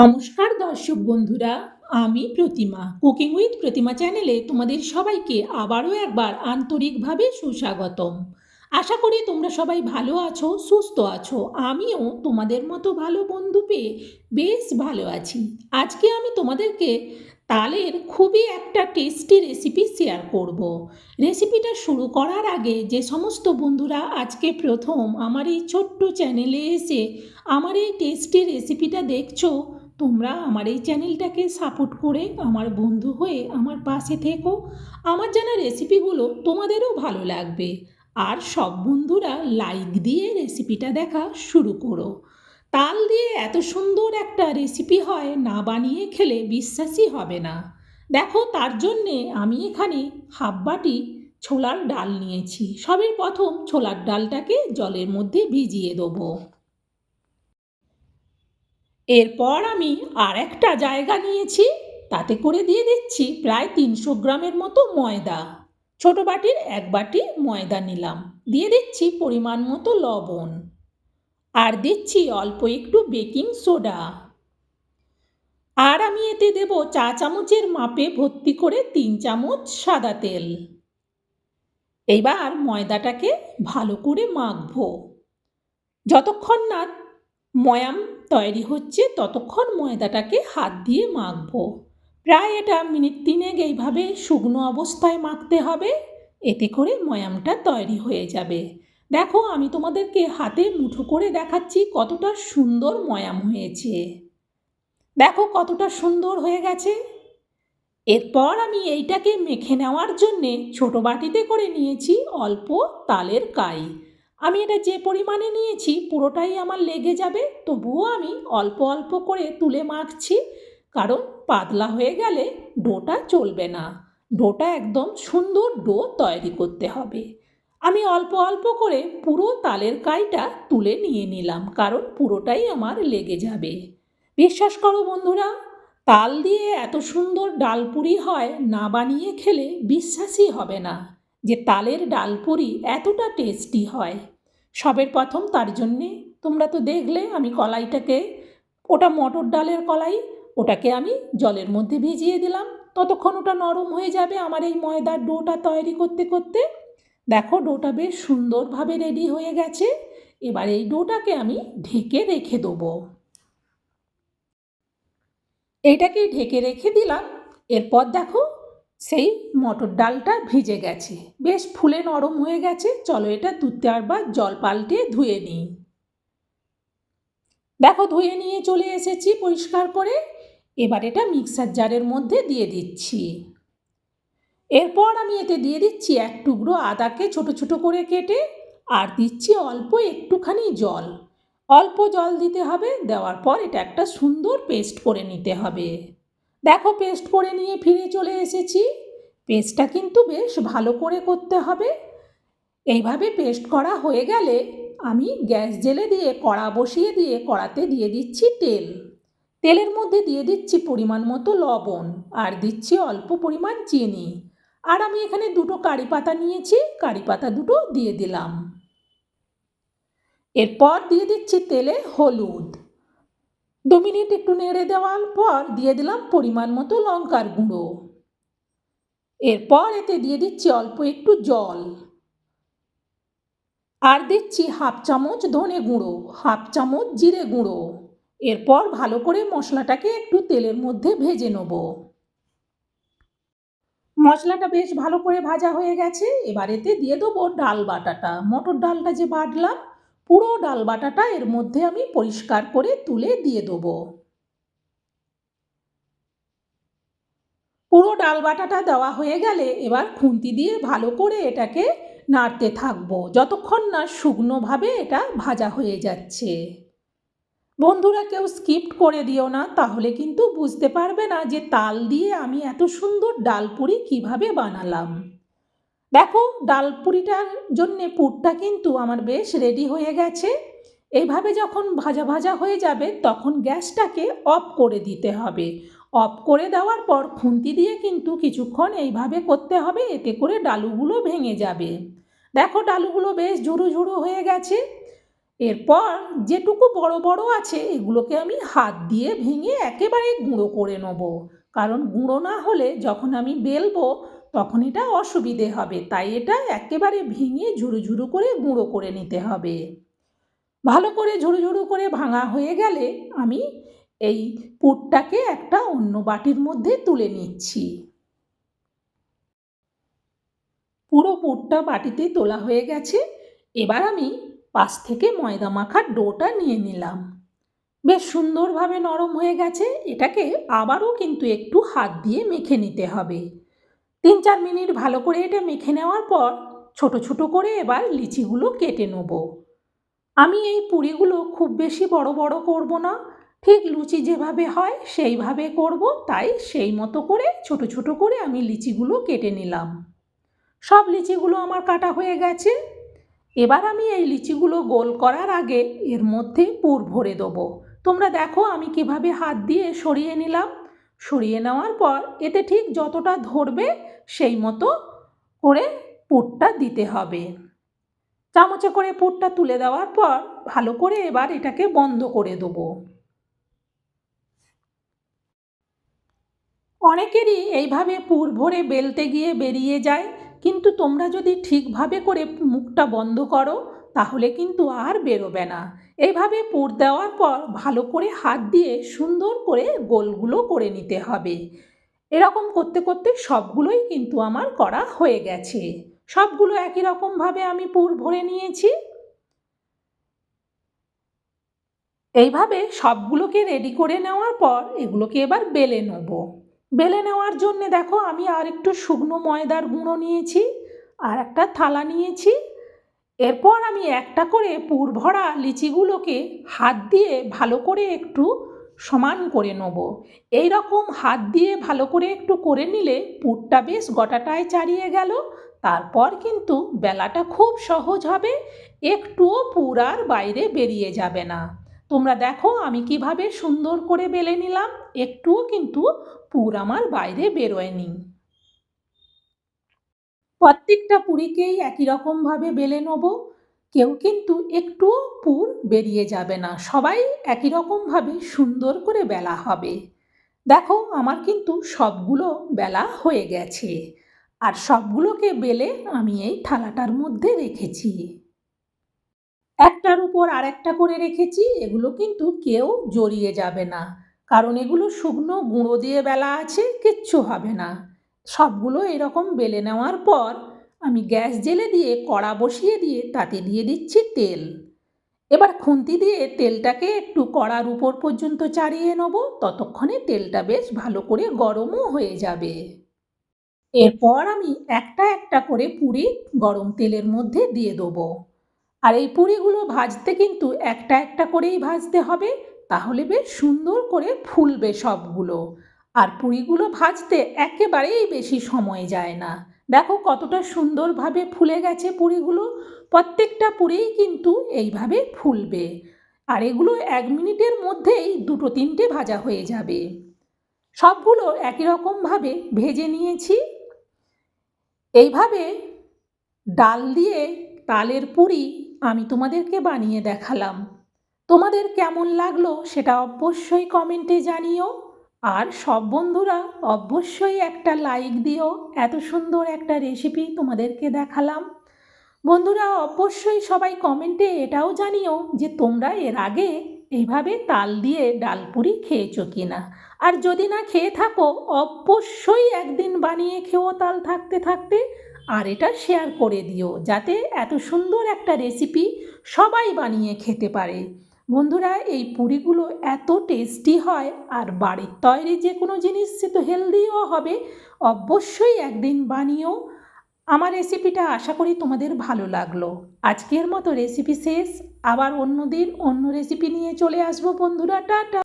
নমস্কার দর্শক বন্ধুরা, আমি প্রতিমা কুকিং উইথ প্রতিমা চ্যানেলে তোমাদের সবাইকে আবারও একবার আন্তরিকভাবে সুস্বাগতম আশা করি তোমরা সবাই ভালো আছো, সুস্থ আছো, আমিও তোমাদের মতো ভালো বন্ধু পেয়ে বেশ ভালো আছি আজকে আমি তোমাদেরকে তালের খুবই একটা টেস্টি রেসিপি শেয়ার করব। রেসিপিটা শুরু করার আগে যে সমস্ত বন্ধুরা আজকে প্রথম আমার এই ছোট্ট চ্যানেলে এসে আমার এই টেস্টি রেসিপিটা দেখছ তোমরা আমার এই চ্যানেলটাকে সাপোর্ট করে আমার বন্ধু হয়ে আমার পাশে থেকো। আমার জানা রেসিপিগুলো তোমাদেরও ভালো লাগবে। আর সব বন্ধুরা লাইক দিয়ে রেসিপিটা দেখা শুরু করো। তাল দিয়ে এত সুন্দর একটা রেসিপি হয় না বানিয়ে খেলে বিশ্বাসই হবে না। দেখো তার জন্যে আমি এখানে হাফ বাটি ছোলার ডাল নিয়েছি। সবের প্রথম ছোলার ডালটাকে জলের মধ্যে ভিজিয়ে দেবো। এরপর আমি আর একটা জায়গা নিয়েছি, তাতে করে দিয়ে দিচ্ছি প্রায় তিনশো গ্রামের মতো ময়দা। ছোট বাটির এক বাটি ময়দা নিলাম, দিয়ে দিচ্ছি পরিমাণ মতো লবণ। আর দিচ্ছি অল্প একটু বেকিং সোডা। আর আমি এতে দেব চা চামচের মাপে ভর্তি করে তিন চামচ সাদা তেল। এইবার ময়দাটাকে ভালো করে মাখবো। যতক্ষণ না ময়াম তৈরি হচ্ছে ততক্ষণ ময়দাটাকে হাত দিয়ে মাখবো। প্রায় এটা মিনিট তিনেক এইভাবে শুকনো অবস্থায় মাখতে হবে, এতে করে ময়ামটা তৈরি হয়ে যাবে। দেখো, আমি তোমাদেরকে হাতে মুঠো করে দেখাচ্ছি কতটা সুন্দর ময়াম হয়েছে। দেখো, কতটা সুন্দর হয়ে গেছে। এরপর আমি এইটাকে মেখে নেওয়ার জন্যে ছোটো বাটিতে করে নিয়েছি অল্প তালের কাই। আমি এটা যে পরিমাণে নিয়েছি পুরোটাই আমার লেগে যাবে, তবুও আমি অল্প অল্প করে তুলে মাখছি। কারণ পাতলা হয়ে গেলে ডোটা চলবে না। ডোটা একদম সুন্দর ডো তৈরি করতে হবে। আমি অল্প অল্প করে পুরো তালের কাইটা তুলে নিয়ে নিলাম, কারণ পুরোটাই আমার লেগে যাবে। বিশ্বাস করো বন্ধুরা, তাল দিয়ে এত সুন্দর ডালপুরি হয় না বানিয়ে খেলে বিশ্বাসই হবে না। যে তালের ডালপুরি এতটা টেস্টি হয়। সবের প্রথম তার জন্যে। তোমরা তো দেখলে আমি কলাইটাকে, ওটা মটর ডালের কলাই, ওটাকে আমি জলের মধ্যে ভিজিয়ে দিলাম। ততক্ষণ ওটা নরম হয়ে যাবে আমার এই ময়দার ডোটা তৈরি করতে করতে। দেখো, ডোটা বেশ সুন্দরভাবে রেডি হয়ে গেছে। এবার এই ডোটাকে আমি ঢেকে রেখে দেবো। এইটাকে ঢেকে রেখে দিলাম। এরপর দেখো সেই মটর ডালটা ভিজে গেছে। বেশ ফুলে নরম হয়ে গেছে। চলো এটা দু চারবার জল পাল্টে ধুয়ে নিই। দেখো, ধুয়ে নিয়ে চলে এসেছি পরিষ্কার করে। এবার এটা মিক্সার জারের মধ্যে দিয়ে দিচ্ছি। এরপর আমি এতে দিয়ে দিচ্ছি এক টুকরো আদাকে ছোট ছোট করে কেটে আর দিচ্ছি অল্প একটুখানি জল। অল্প জল দিতে হবে, দেওয়ার পর এটা একটা সুন্দর পেস্ট করে নিতে হবে। দেখো পেস্ট করে নিয়ে ফিরে চলে এসেছি। পেস্টটা কিন্তু বেশ ভালো করে করতে হবে। এইভাবে পেস্ট করা হয়ে গেলে আমি গ্যাস জেলে দিয়ে, কড়া বসিয়ে দিয়ে, কড়াতে দিয়ে দিচ্ছি তেল। তেলের মধ্যে দিয়ে দিচ্ছি পরিমাণ মতো লবণ আর দিচ্ছি অল্প পরিমাণ চিনি। আর আমি এখানে দুটো কারি পাতা নিয়েছি, কারি পাতা দুটো দিয়ে দিলাম। এরপর দিয়ে দিচ্ছি তেলে হলুদ। দু মিনিট একটু নেড়ে দেওয়ার পর দিয়ে দিলাম পরিমাণ মতো লঙ্কার গুঁড়ো। এরপর এতে দিয়ে দিচ্ছি অল্প একটু জল। আর দিচ্ছি হাফ চামচ ধনে গুঁড়ো, হাফ চামচ জিরে গুঁড়ো। এরপর ভালো করে মশলাটাকে একটু তেলের মধ্যে ভেজে নেব। মশলাটা বেশ ভালো করে ভাজা হয়ে গেছে। এবার এতে দিয়ে দেবো ডাল বাটাটা। মটর ডালটা যে বাটলাম পুরো ডাল বাটাটা এর মধ্যে আমি পরিষ্কার করে তুলে দিয়ে দেবো। পুরো ডাল বাটাটা দেওয়া হয়ে গেলে এবার খুন্তি দিয়ে ভালো করে এটাকে নাড়তে থাকব। যতক্ষণ না শুকনোভাবে এটা ভাজা হয়ে যাচ্ছে। বন্ধুরা, কেউ স্কিপ্ট করে দিও না, তাহলে কিন্তু বুঝতে পারবে না যে তাল দিয়ে আমি এত সুন্দর ডালপুরি কীভাবে বানালাম। দেখো, ডালপুরিটার জন্যে পুরটা কিন্তু আমার বেশ রেডি হয়ে গেছে। এইভাবে যখন ভাজা ভাজা হয়ে যাবে, তখন গ্যাসটাকে অফ করে দিতে হবে। অফ করে দেওয়ার পর খুন্তি দিয়ে কিন্তু কিছুক্ষণ এইভাবে করতে হবে, এতে করে ডালুগুলো ভেঙে যাবে। দেখো, ডালুগুলো বেশ ঝুরু ঝুরু হয়ে গেছে। এরপর যেটুকু বড় বড় আছে, এগুলোকে আমি হাত দিয়ে ভেঙে একেবারে গুঁড়ো করে নেব। কারণ গুঁড়ো না হলে যখন আমি বেলবো, তখন এটা অসুবিধে হবে। তাই এটা একেবারে ভেঙে ঝুরু ঝুরু করে গুঁড়ো করে নিতে হবে। ভালো করে ঝুরু ঝুরু করে ভাঙা হয়ে গেলে আমি এই পুরটাকে একটা অন্য বাটির মধ্যে তুলে নিচ্ছি। পুরো পুরটা বাটিতে তোলা হয়ে গেছে। এবার আমি পাশ থেকে ময়দা মাখার ডোটা নিয়ে নিলাম। বেশ সুন্দরভাবে নরম হয়ে গেছে। এটাকে আবারও কিন্তু একটু হাত দিয়ে মেখে নিতে হবে। তিন চার মিনিট ভালো করে এটা মেখে নেওয়ার পর ছোট ছোট করে এবার লিচিগুলো কেটে নেব। আমি এই পুরিগুলো খুব বেশি বড় বড় করব না। ঠিক লুচি যেভাবে হয় সেইভাবে করব, তাই সেই মতো করে ছোট ছোট করে আমি লিচিগুলো কেটে নিলাম। সব লিচিগুলো আমার কাটা হয়ে গেছে। এবার আমি এই লিচিগুলো গোল করার আগে এর মধ্যে পুর ভরে দেবো। তোমরা দেখো আমি কীভাবে হাত দিয়ে সরিয়ে নিলাম। সরিয়ে নেওয়ার পর এতে ঠিক যতটা ধরবে সেই মতো করে পুরটা দিতে হবে। চামচে করে পুরটা তুলে দেওয়ার পর ভালো করে এবার এটাকে বন্ধ করে দেবো। অনেকেরই এইভাবে পুর ভরে বেলতে গিয়ে বেরিয়ে যায়, কিন্তু তোমরা যদি ঠিকভাবে করে মুখটা বন্ধ করো তাহলে কিন্তু আর বেরোবে না। এইভাবে পুর দেওয়ার পর ভালো করে হাত দিয়ে সুন্দর করে গোলগুলো করে নিতে হবে। এরকম করতে করতে সবগুলোই কিন্তু আমার করা হয়ে গেছে। সবগুলো একই রকমভাবে আমি পুর ভরে নিয়েছি। এইভাবে সবগুলোকে রেডি করে নেওয়ার পর এগুলোকে এবার বেলে নেব। বেলে নেওয়ার জন্যে দেখো আমি আর একটু শুকনো ময়দার গুঁড়ো নিয়েছি, আর একটা থালা নিয়েছি। এরপর আমি একটা করে পুর ভরা লিচিগুলোকে হাত দিয়ে ভালো করে একটু সমান করে নেব। এই রকম হাত দিয়ে ভালো করে একটু করে নিলে পুরটা বেশ গোটাটায় চারিয়ে গেল। তারপর কিন্তু বেলাটা খুব সহজ হবে, একটুও পুর আর বাইরে বেরিয়ে যাবে না। তোমরা দেখো আমি কীভাবে সুন্দর করে বেলে নিলাম, একটুও কিন্তু পুর আমার বাইরে বেরোয়নি। প্রত্যেকটা পুরীকেই একই রকমভাবে বেলে নেব। কেউ কিন্তু একটুও পুর বেরিয়ে যাবে না। সবাই একই রকমভাবে সুন্দর করে বেলা হবে। দেখো, আমার কিন্তু সবগুলো বেলা হয়ে গেছে। আর সবগুলোকে বেলে আমি এই থালাটার মধ্যে রেখেছি। একটার উপর আর একটা করে রেখেছি, এগুলো কিন্তু কেউ জড়িয়ে যাবে না। কারণ এগুলো শুকনো গুঁড়ো দিয়ে বেলা আছে, কিচ্ছু হবে না। সবগুলো এরকম বেলে নেওয়ার পর আমি গ্যাস জেলে দিয়ে কড়া বসিয়ে দিয়ে তাতে দিয়ে দিচ্ছি তেল। এবার খুন্তি দিয়ে তেলটাকে একটু কড়ার উপর পর্যন্ত চাড়িয়ে নেব, ততক্ষণে তেলটা বেশ ভালো করে গরমও হয়ে যাবে। এরপর আমি একটা একটা করে পুরি গরম তেলের মধ্যে দিয়ে দেবো। আর এই পুরিগুলো ভাজতে কিন্তু একটা একটা করেই ভাজতে হবে, তাহলে বেশ সুন্দর করে ফুলবে সবগুলো। আর পুরিগুলো ভাজতে একেবারেই বেশি সময় যায় না। দেখো কতটা সুন্দরভাবে ফুলে গেছে পুরিগুলো। প্রত্যেকটা পুরেই কিন্তু এইভাবে ফুলবে। আর এগুলো এক মিনিটের মধ্যেই দুটো তিনটে ভাজা হয়ে যাবে। সবগুলো একই রকমভাবে ভেজে নিয়েছি। এইভাবে ডাল দিয়ে তালের পুরি আমি তোমাদেরকে বানিয়ে দেখালাম। তোমাদের কেমন লাগল সেটা অবশ্যই কমেন্টে জানিও। আর সব বন্ধুরা, অবশ্যই একটা লাইক দিও। এত সুন্দর একটা রেসিপি তোমাদেরকে দেখালাম। বন্ধুরা, অবশ্যই সবাই কমেন্টে এটাও জানিও যে তোমরা এর আগে এইভাবে তাল দিয়ে ডালপুরি খেয়েছো কি না আর যদি না খেয়ে থাকো, অবশ্যই একদিন বানিয়ে খেও তাল থাকতে থাকতে। আর এটা শেয়ার করে দিও, যাতে এত সুন্দর একটা রেসিপি সবাই বানিয়ে খেতে পারে। বন্ধুরা, এই পুরিগুলো এত টেস্টি হয় আর বাড়ির তৈরি যে কোনো জিনিস সে তো হেলদিও হবে, অবশ্যই একদিন বানিয়েও আমার রেসিপিটা আশা করি তোমাদের ভালো লাগল। আজকের মতো রেসিপি শেষ। আবার অন্য দিন অন্য রেসিপি নিয়ে চলে আসব বন্ধুরা, টাটা।